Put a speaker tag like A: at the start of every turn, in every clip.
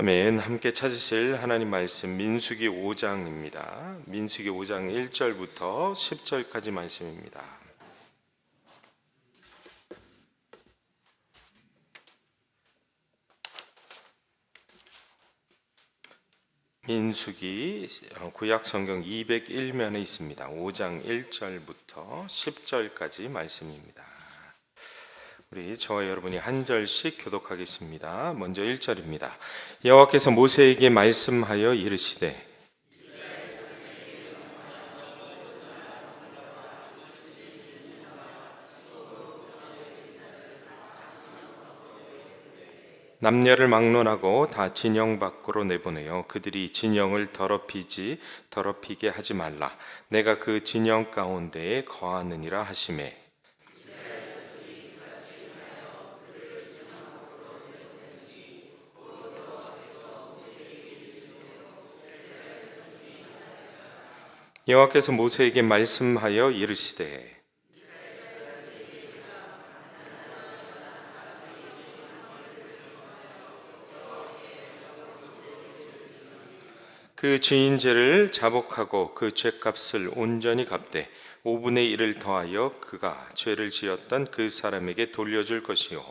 A: 아멘. 함께 찾으실 하나님 말씀 민수기 5장입니다. 민수기 5장 1절부터 10절까지 말씀입니다. 민수기 어, 구약 성경 201면에 있습니다. 5장 1절부터 10절까지 말씀입니다. 우리 저와 여러분이 한 절씩 교독하겠습니다. 먼저 1절입니다. 여호와께서 모세에게 말씀하여 이르시되 남녀를 막론하고 다 진영 밖으로 내보내어 그들이 진영을 더럽히지 더럽히게 하지 말라. 내가 그 진영 가운데에 거하느니라 하심에 여호와께서 모세에게 말씀하여 이르시되 그 주인 죄를 자복하고 그 죄값을 온전히 갚되 5분의 1을 더하여 그가 죄를 지었던 그 사람에게 돌려줄 것이요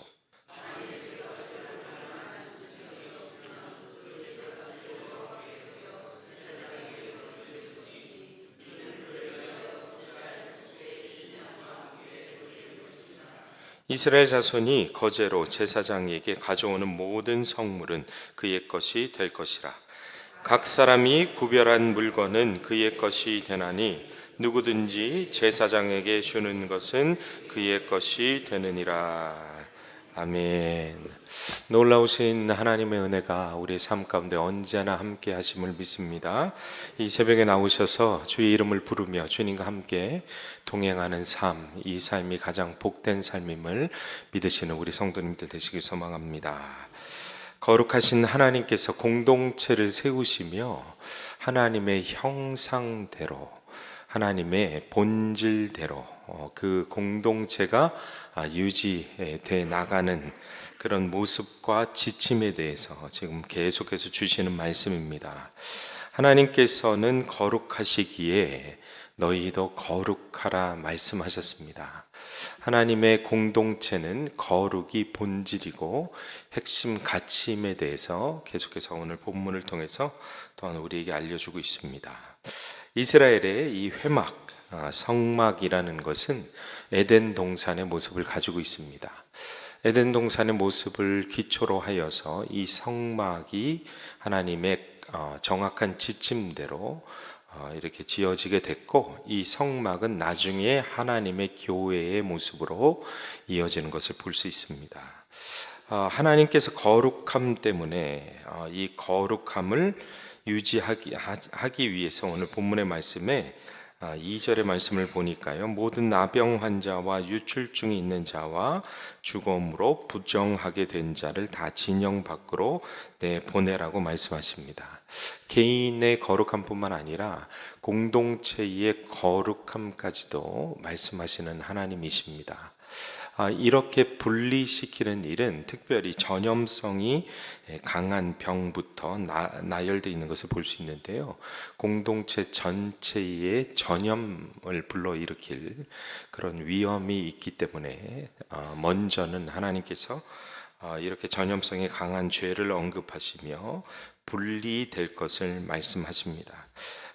A: 이스라엘 자손이 거제로 제사장에게 가져오는 모든 성물은 그의 것이 될 것이라. 각 사람이 구별한 물건은 그의 것이 되나니 누구든지 제사장에게 주는 것은 그의 것이 되느니라. 아멘. 놀라우신 하나님의 은혜가 우리 삶 가운데 언제나 함께 하심을 믿습니다. 이 새벽에 나오셔서 주의 이름을 부르며 주님과 함께 동행하는 삶, 이 삶이 가장 복된 삶임을 믿으시는 우리 성도님들 되시길 소망합니다. 거룩하신 하나님께서 공동체를 세우시며 하나님의 형상대로 하나님의 본질대로 어, 그 공동체가 아, 유지돼 나가는 그런 모습과 지침에 대해서 지금 계속해서 주시는 말씀입니다. 하나님께서는 거룩하시기에 너희도 거룩하라 말씀하셨습니다. 하나님의 공동체는 거룩이 본질이고 핵심 가치임에 대해서 계속해서 오늘 본문을 통해서 또한 우리에게 알려주고 있습니다. 이스라엘의 이 회막, 아, 성막이라는 것은 에덴 동산의 모습을 가지고 있습니다. 에덴 동산의 모습을 기초로 하여서 이 성막이 하나님의 어, 정확한 지침대로 어, 이렇게 지어지게 됐고 이 성막은 나중에 하나님의 교회의 모습으로 이어지는 것을 볼 수 있습니다. 어, 하나님께서 거룩함 때문에 이 거룩함을 유지하기 하기 위해서 오늘 본문의 말씀에 2절의 말씀을 보니까요. 모든 나병 환자와 유출증이 있는 자와 죽음으로 부정하게 된 자를 다 진영 밖으로 내보내라고 말씀하십니다. 개인의 거룩함뿐만 아니라 공동체의 거룩함까지도 말씀하시는 하나님이십니다. 아, 이렇게 분리시키는 일은 특별히 전염성이 강한 병부터 나, 열되어 있는 것을 볼 수 있는데요. 공동체 전체의 전염을 불러일으킬 그런 위험이 있기 때문에 어, 먼저는 하나님께서 어, 이렇게 전염성이 강한 죄를 언급하시며 분리될 것을 말씀하십니다.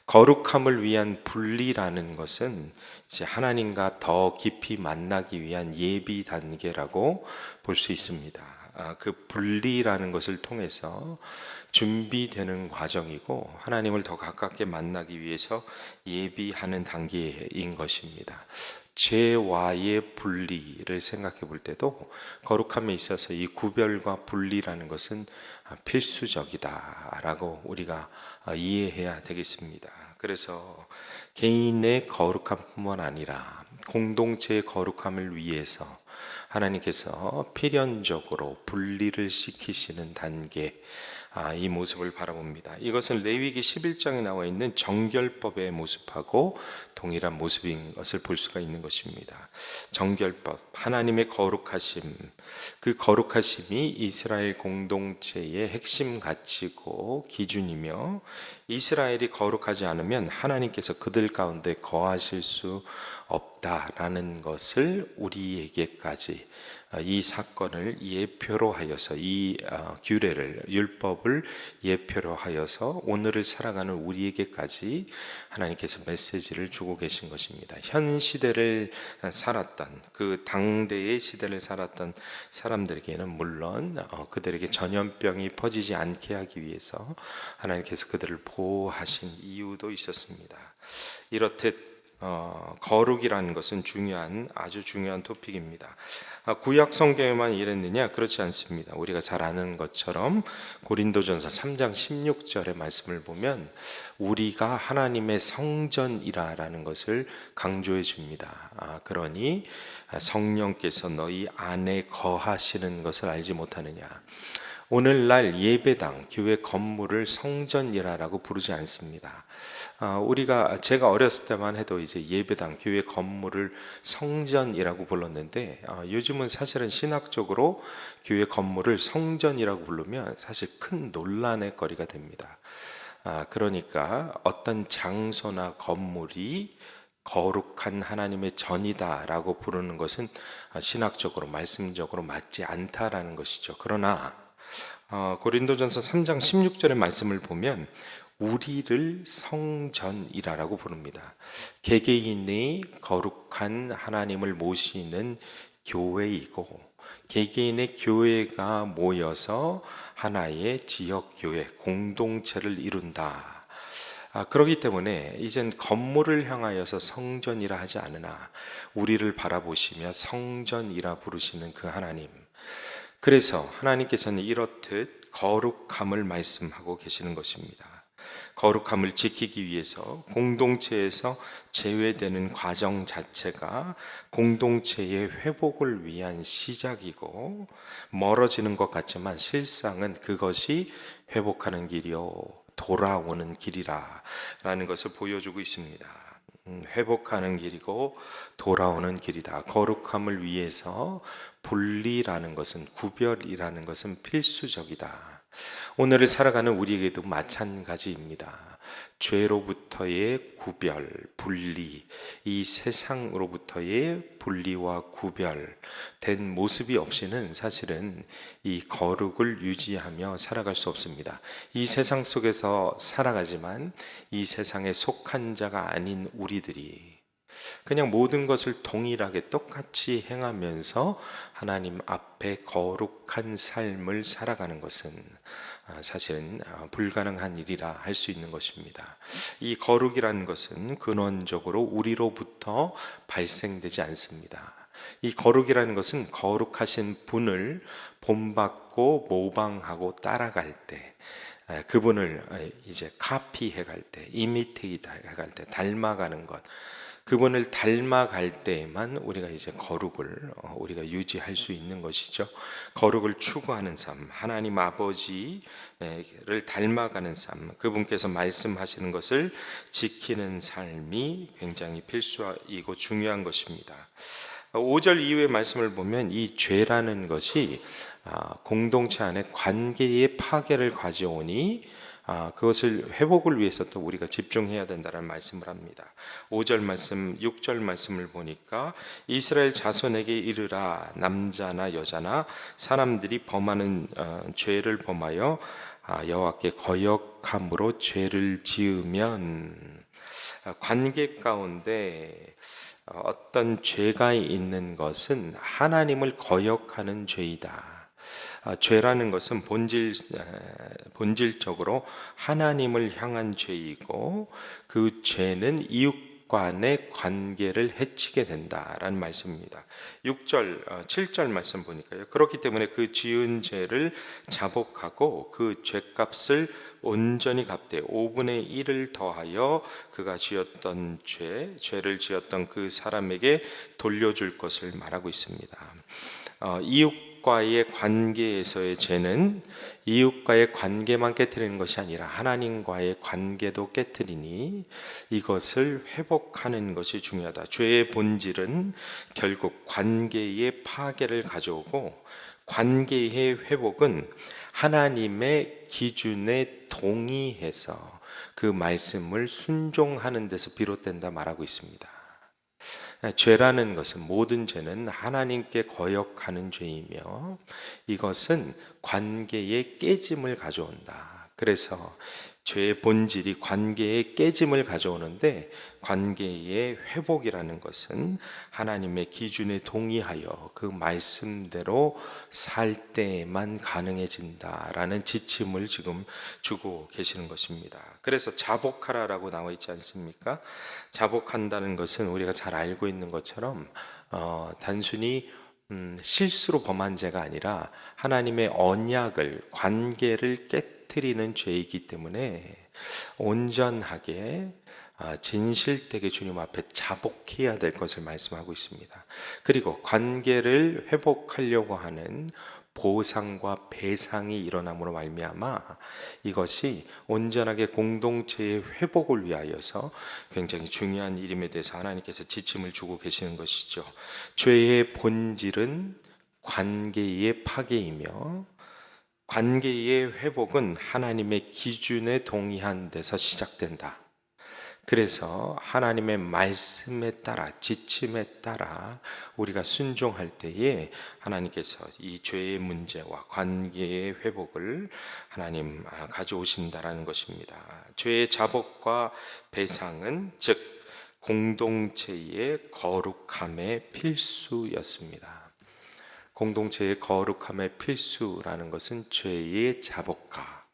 A: 거룩함을 위한 분리라는 것은 하나님과 더 깊이 만나기 위한 예비 단계라고 볼 수 있습니다. 아, 그 분리라는 것을 통해서 준비되는 과정이고 하나님을 더 가깝게 만나기 위해서 예비하는 단계인 것입니다. 죄와의 분리를 생각해 볼 때도 거룩함에 있어서 이 구별과 분리라는 것은 필수적이다라고 우리가 이해해야 되겠습니다. 그래서 개인의 거룩함뿐만 아니라 공동체의 거룩함을 위해서 하나님께서 필연적으로 분리를 시키시는 단계 아, 이 모습을 바라봅니다. 이것은 레위기 11장에 나와 있는 정결법의 모습하고 동일한 모습인 것을 볼 수가 있는 것입니다. 정결법, 하나님의 거룩하심, 그 거룩하심이 이스라엘 공동체의 핵심 가치고 기준이며 이스라엘이 거룩하지 않으면 하나님께서 그들 가운데 거하실 수 없다라는 것을 우리에게까지 어, 이 사건을 예표로 하여서 이 어, 규례를 율법을 예표로 하여서 오늘을 살아가는 우리에게까지 하나님께서 메시지를 주고 계신 것입니다. 현 시대를 살았던 그 당대의 시대를 살았던 사람들에게는 물론 어, 그들에게 전염병이 퍼지지 않게 하기 위해서 하나님께서 그들을 보호하신 이유도 있었습니다. 이렇듯 어, 거룩이라는 것은 중요한 아주 중요한 토픽입니다. 아, 구약 성경에만 이랬느냐? 그렇지 않습니다. 우리가 잘 아는 것처럼 고린도전서 3장 16절의 말씀을 보면 우리가 하나님의 성전이라라는 것을 강조해 줍니다. 아, 그러니 성령께서 너희 안에 거하시는 것을 알지 못하느냐? 오늘날 예배당, 교회 건물을 성전이라라고 부르지 않습니다. 아, 우리가 제가 어렸을 때만 해도 이제 예배당, 교회 건물을 성전이라고 불렀는데 아, 요즘은 사실은 신학적으로 교회 건물을 성전이라고 부르면 사실 큰 논란의 거리가 됩니다. 아, 그러니까 어떤 장소나 건물이 거룩한 하나님의 전이다라고 부르는 것은 신학적으로 말씀적으로 맞지 않다라는 것이죠. 그러나 어, 고린도전서 3장 16절의 말씀을 보면 우리를 성전이라라고 부릅니다. 개개인의 거룩한 하나님을 모시는 교회이고 개개인의 교회가 모여서 하나의 지역 교회 공동체를 이룬다. 아, 그렇기 때문에 이젠 건물을 향하여서 성전이라 하지 않으나 우리를 바라보시며 성전이라 부르시는 그 하나님. 그래서 하나님께서는 이렇듯 거룩함을 말씀하고 계시는 것입니다. 거룩함을 지키기 위해서 공동체에서 제외되는 과정 자체가 공동체의 회복을 위한 시작이고 멀어지는 것 같지만 실상은 그것이 회복하는 길이요 돌아오는 길이라라는 것을 보여주고 있습니다. 음, 회복하는 길이고 돌아오는 길이다. 거룩함을 위해서 분리라는 것은 구별이라는 것은 필수적이다. 오늘을 살아가는 우리에게도 마찬가지입니다. 죄로부터의 구별, 분리, 이 세상으로부터의 분리와 구별 된 모습이 없이는 사실은 이 거룩을 유지하며 살아갈 수 없습니다. 이 세상 속에서 살아가지만 이 세상에 속한 자가 아닌 우리들이 그냥 모든 것을 동일하게 똑같이 행하면서 하나님 앞에 거룩한 삶을 살아가는 것은 아, 사실은 아, 불가능한 일이라 할 수 있는 것입니다. 이 거룩이라는 것은 근원적으로 우리로부터 발생되지 않습니다. 이 거룩이라는 것은 거룩하신 분을 본받고 모방하고 따라갈 때 그분을 이제 카피해 갈 때, 이미테이트 해갈 때, 닮아가는 것, 그분을 닮아갈 때에만 우리가 이제 거룩을 어, 우리가 유지할 수 있는 것이죠. 거룩을 추구하는 삶, 하나님 아버지를 닮아가는 삶, 그분께서 말씀하시는 것을 지키는 삶이 굉장히 필수이고 중요한 것입니다. 5절 이후의 말씀을 보면 이 죄라는 것이 아, 공동체 안에 관계의 파괴를 가져오니 아, 그것을 회복을 위해서 또 우리가 집중해야 된다는 말씀을 합니다. 5절 말씀, 6절 말씀을 보니까 이스라엘 자손에게 이르라 남자나 여자나 사람들이 범하는 어, 죄를 범하여 아, 여호와께 거역함으로 죄를 지으면 아, 관계 가운데 어, 어떤 죄가 있는 것은 하나님을 거역하는 죄이다. 아, 죄라는 것은 본질 본질적으로 하나님을 향한 죄이고 그 죄는 이웃 간의 관계를 해치게 된다라는 말씀입니다. 6절, 7절 어, 말씀 보니까요. 그렇기 때문에 그 지은 죄를 자복하고 그 죄값을 온전히 갚되 5분의 1을 더하여 그가 지었던 죄, 죄를 지었던 그 사람에게 돌려줄 것을 말하고 있습니다. 어, 이웃 이웃과의 관계에서의 죄는 이웃과의 관계만 깨뜨리는 것이 아니라 하나님과의 관계도 깨뜨리니 이것을 회복하는 것이 중요하다. 죄의 본질은 결국 관계의 파괴를 가져오고 관계의 회복은 하나님의 기준에 동의해서 그 말씀을 순종하는 데서 비롯된다 말하고 있습니다. 죄라는 것은 모든 죄는 하나님께 거역하는 죄이며 이것은 관계의 깨짐을 가져온다. 그래서 죄의 본질이 관계의 깨짐을 가져오는데 관계의 회복이라는 것은 하나님의 기준에 동의하여 그 말씀대로 살 때에만 가능해진다라는 지침을 지금 주고 계시는 것입니다. 그래서 자복하라라고 나와 있지 않습니까? 자복한다는 것은 우리가 잘 알고 있는 것처럼 어, 단순히 음, 실수로 범한 죄가 아니라 하나님의 언약을 관계를 깨 뜨리는 죄이기 때문에 온전하게 아, 진실되게 주님 앞에 자복해야 될 것을 말씀하고 있습니다. 그리고 관계를 회복하려고 하는 보상과 배상이 일어남으로 말미암아 이것이 온전하게 공동체의 회복을 위하여서 굉장히 중요한 일임에 대해서 하나님께서 지침을 주고 계시는 것이죠. 죄의 본질은 관계의 파괴이며 관계의 회복은 하나님의 기준에 동의한 데서 시작된다. 그래서 하나님의 말씀에 따라 지침에 따라 우리가 순종할 때에 하나님께서 이 죄의 문제와 관계의 회복을 하나님 아, 가져오신다라는 것입니다. 죄의 자복과 배상은 즉 공동체의 거룩함의 필수였습니다. 공동체의 거룩함의 필수라는 것은 죄의 자복과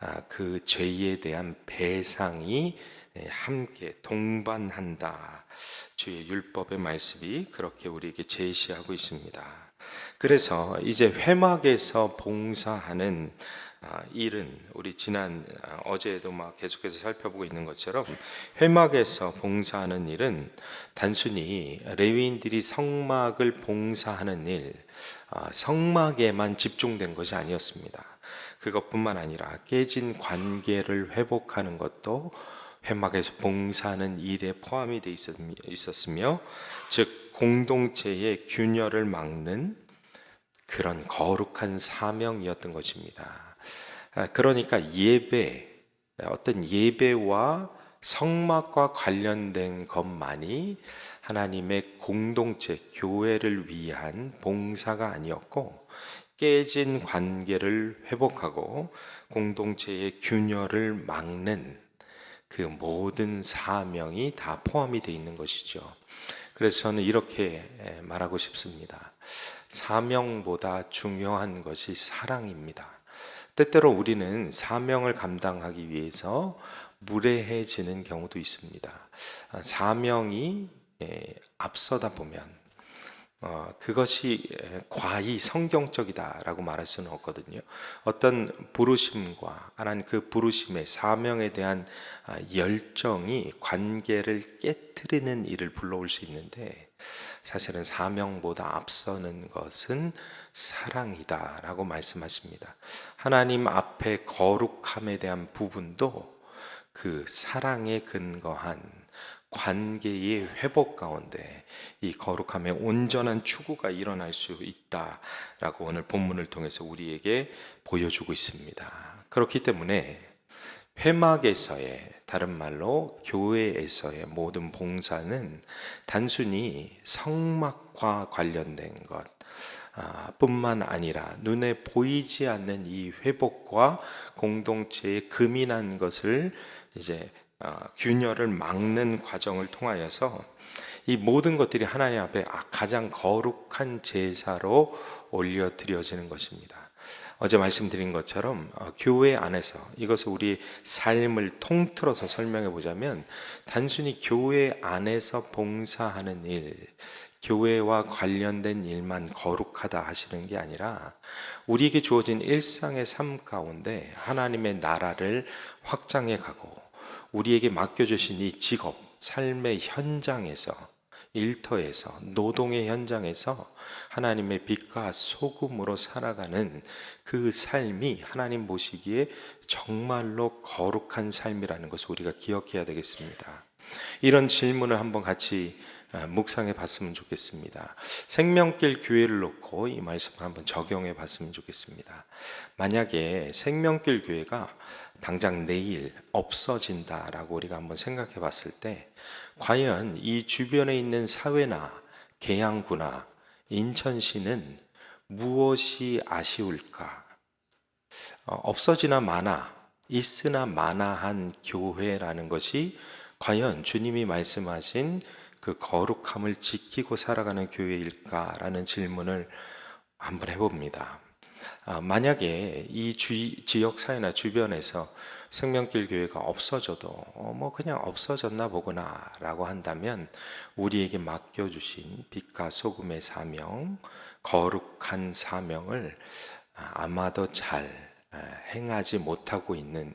A: 아, 그 죄에 대한 배상이 예, 함께 동반한다. 주의 율법의 말씀이 그렇게 우리에게 제시하고 있습니다. 그래서 이제 회막에서 봉사하는 아, 일은 우리 지난 아, 어제도 막 계속해서 살펴보고 있는 것처럼 회막에서 봉사하는 일은 단순히 레위인들이 성막을 봉사하는 일, 아, 성막에만 집중된 것이 아니었습니다. 그것뿐만 아니라 깨진 관계를 회복하는 것도 회막에서 봉사하는 일에 포함이 돼 있었으며 즉 공동체의 균열을 막는 그런 거룩한 사명이었던 것입니다. 아, 그러니까 예배 어떤 예배와 성막과 관련된 것만이 하나님의 공동체 교회를 위한 봉사가 아니었고 깨진 관계를 회복하고 공동체의 균열을 막는 그 모든 사명이 다 포함이 되어 있는 것이죠. 그래서 저는 이렇게 말하고 싶습니다. 사명보다 중요한 것이 사랑입니다. 때때로 우리는 사명을 감당하기 위해서 무례해지는 경우도 있습니다. 사명이 앞서다 보면 어, 그것이 과히 성경적이다라고 말할 수는 없거든요. 어떤 부르심과 하나님 그 부르심의 사명에 대한 아, 열정이 관계를 깨뜨리는 일을 불러올 수 있는데 사실은 사명보다 앞서는 것은 사랑이다라고 말씀하십니다. 하나님 앞에 거룩함에 대한 부분도 그 사랑에 근거한 관계의 회복 가운데 이 거룩함의 온전한 추구가 일어날 수 있다라고 오늘 본문을 통해서 우리에게 보여주고 있습니다. 그렇기 때문에 회막에서의 다른 말로 교회에서의 모든 봉사는 단순히 성막과 관련된 것 아, 뿐만 아니라 눈에 보이지 않는 이 회복과 공동체의 금인한 것을 이제 어, 균열을 막는 과정을 통하여서 이 모든 것들이 하나님 앞에 아, 가장 거룩한 제사로 올려 드려지는 것입니다. 어제 말씀드린 것처럼 어, 교회 안에서 이것을 우리 삶을 통틀어서 설명해 보자면 단순히 교회 안에서 봉사하는 일, 교회와 관련된 일만 거룩하다 하시는 게 아니라 우리에게 주어진 일상의 삶 가운데 하나님의 나라를 확장해 가고 우리에게 맡겨주신 이 직업, 삶의 현장에서 일터에서 노동의 현장에서 하나님의 빛과 소금으로 살아가는 그 삶이 하나님 보시기에 정말로 거룩한 삶이라는 것을 우리가 기억해야 되겠습니다. 이런 질문을 한번 같이 아, 묵상해 봤으면 좋겠습니다. 생명길 교회를 놓고 이 말씀을 한번 적용해 봤으면 좋겠습니다. 만약에 생명길 교회가 당장 내일 없어진다라고 우리가 한번 생각해 봤을 때 과연 이 주변에 있는 사회나 계양구나 인천시는 무엇이 아쉬울까? 어, 없어지나 마나 있으나 마나한 교회라는 것이 과연 주님이 말씀하신 그 거룩함을 지키고 살아가는 교회일까라는 질문을 한번 해봅니다. 아, 만약에 이 주, 지역 사회나 주변에서 생명길 교회가 없어져도 어, 뭐 그냥 없어졌나 보구나라고 한다면 우리에게 맡겨주신 빛과 소금의 사명, 거룩한 사명을 아, 아마도 잘 아, 행하지 못하고 있는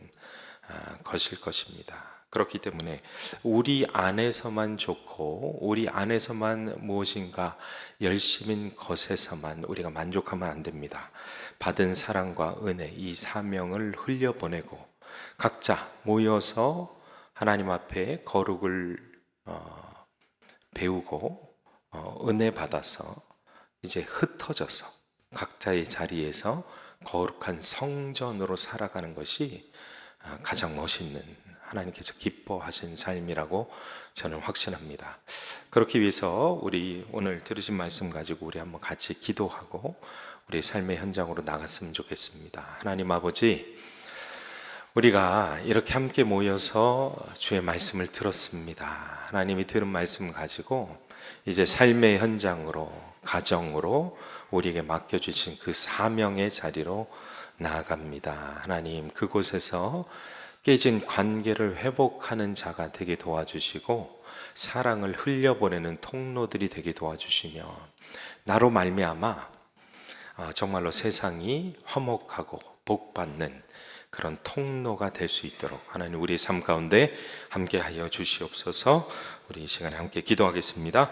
A: 아, 것일 것입니다. 그렇기 때문에 우리 안에서만 좋고 우리 안에서만 무엇인가 열심인 것에서만 우리가 만족하면 안 됩니다. 받은 사랑과 은혜 이 사명을 흘려보내고 각자 모여서 하나님 앞에 거룩을 어, 배우고 어, 은혜 받아서 이제 흩어져서 각자의 자리에서 거룩한 성전으로 살아가는 것이 아, 가장 멋있는 하나님께서 기뻐하신 삶이라고 저는 확신합니다. 그렇기 위해서 우리 오늘 들으신 말씀 가지고 우리 한번 같이 기도하고 우리 삶의 현장으로 나갔으면 좋겠습니다. 하나님 아버지, 우리가 이렇게 함께 모여서 주의 말씀을 들었습니다. 하나님이 들은 말씀 가지고 이제 삶의 현장으로, 가정으로 우리에게 맡겨주신 그 사명의 자리로 나아갑니다. 하나님, 그곳에서 깨진 관계를 회복하는 자가 되게 도와주시고, 사랑을 흘려보내는 통로들이 되게 도와주시며, 나로 말미암아 아, 정말로 세상이 화목하고 복받는 그런 통로가 될 수 있도록 하나님 우리 삶 가운데 함께하여 주시옵소서. 우리 이 시간에 함께 기도하겠습니다.